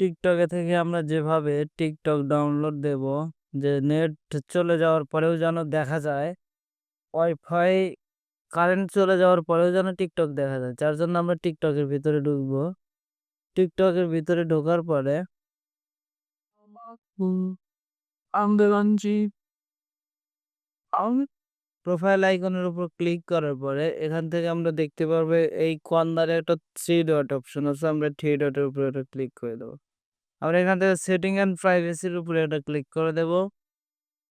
টিকটকে থেকে আমরা যেভাবে টিকটক ডাউনলোড দেব যে নেট চলে যাওয়ার পরেও যেন দেখা যায় ওয়াইফাই কারেন্ট চলে যাওয়ার পরেও যেন টিকটক দেখা যায়। যার জন্য আমরা টিকটকের ভিতরে ঢুকবো। টিকটকের ভিতরে ঢোকার পরে প্রোফাইল আইকনের উপর ক্লিক করার পরে এখান থেকে আমরা দেখতে পারব এই কর্নারে একটা থ্রি ডট অপশন আছে আমরা থ্রি ডটের উপরে ক্লিক করে দেবো। আমরা এখান থেকে সেটিং অ্যান্ড প্রাইভেসির উপরে একটা ক্লিক করে দেব।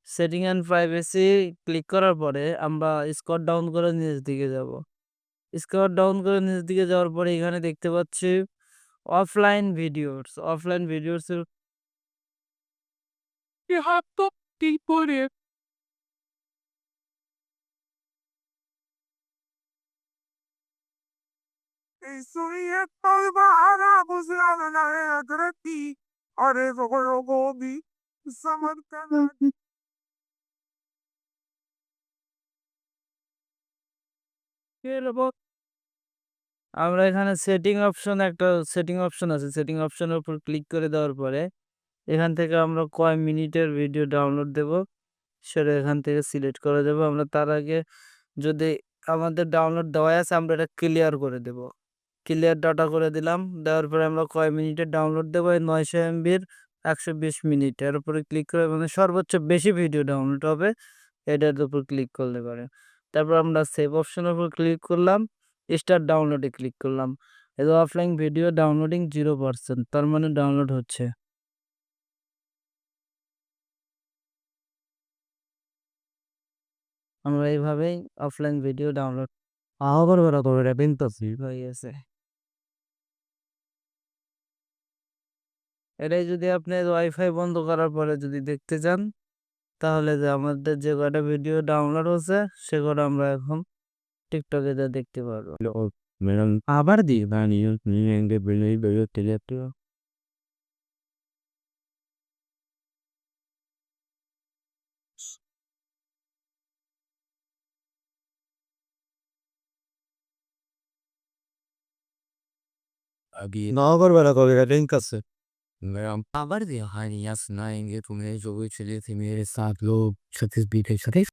সেটিং অ্যান্ড প্রাইভেসি ক্লিক করার পরে আমরা স্কট ডাউন করে নিচের দিকে যাব। স্কট ডাউন করে নিচের দিকে যাওয়ার পরে এখানে দেখতে পাচ্ছি অফলাইন ভিডিওস অফলাইন ভিডিওস আমরা এখানে সেটিং অপশন একটা সেটিং অপশন আছে। সেটিং অপশনের উপর ক্লিক করে দেওয়ার পরে, এখান থেকে আমরা কয় মিনিটের ভিডিও ডাউনলোড দেব, সেটা এখান থেকে সিলেক্ট করে দেব আমরা তার আগে যদি আমাদের ডাউনলোড দেওয়া আছে, আমরা এটা ক্লিয়ার করে দেব। ক্লিয়ার ডাটা করে দিলাম। দেওয়ার পরে আমরা কয় মিনিটের ডাউনলোড দেবো? এই নয়শো এমবির একশো বিশ মিনিট। এর উপরে ক্লিক করে মানে সর্বোচ্চ বেশি ভিডিও ডাউনলোড হবে। এটার উপর ক্লিক করলে পারে। তারপর আমরা সেভ অপশনের উপর ক্লিক করলাম। স্টার্ট ডাউনলোডে ক্লিক করলাম। এই offline video downloading zero percent তার মানে ডাউনলোড হচ্ছে। আমরা এইভাবেই অফলাইন ভিডিও ডাউনলোড আবার বেড়া করে রেপিং তো হয়ে গেছে। এটাই যদি আপনি ওয়াইফাই বন্ধ করার পরে যদি দেখতে চান তাহলে যে আমাদের যে কটা ভিডিও ডাউনলোড হচ্ছে সে কটা আমরা এখন টিকটকে যা দেখতে পারব। আবার দি বানিয়ে বেরিয়ে তেলে নগর বেলা কবে? লিঙ্ক আছে। मैं आवर दिया सुनाएँगे तुम्हें जो भी चले थे मेरे साथ लोग छत्तीस बीते छत्तीस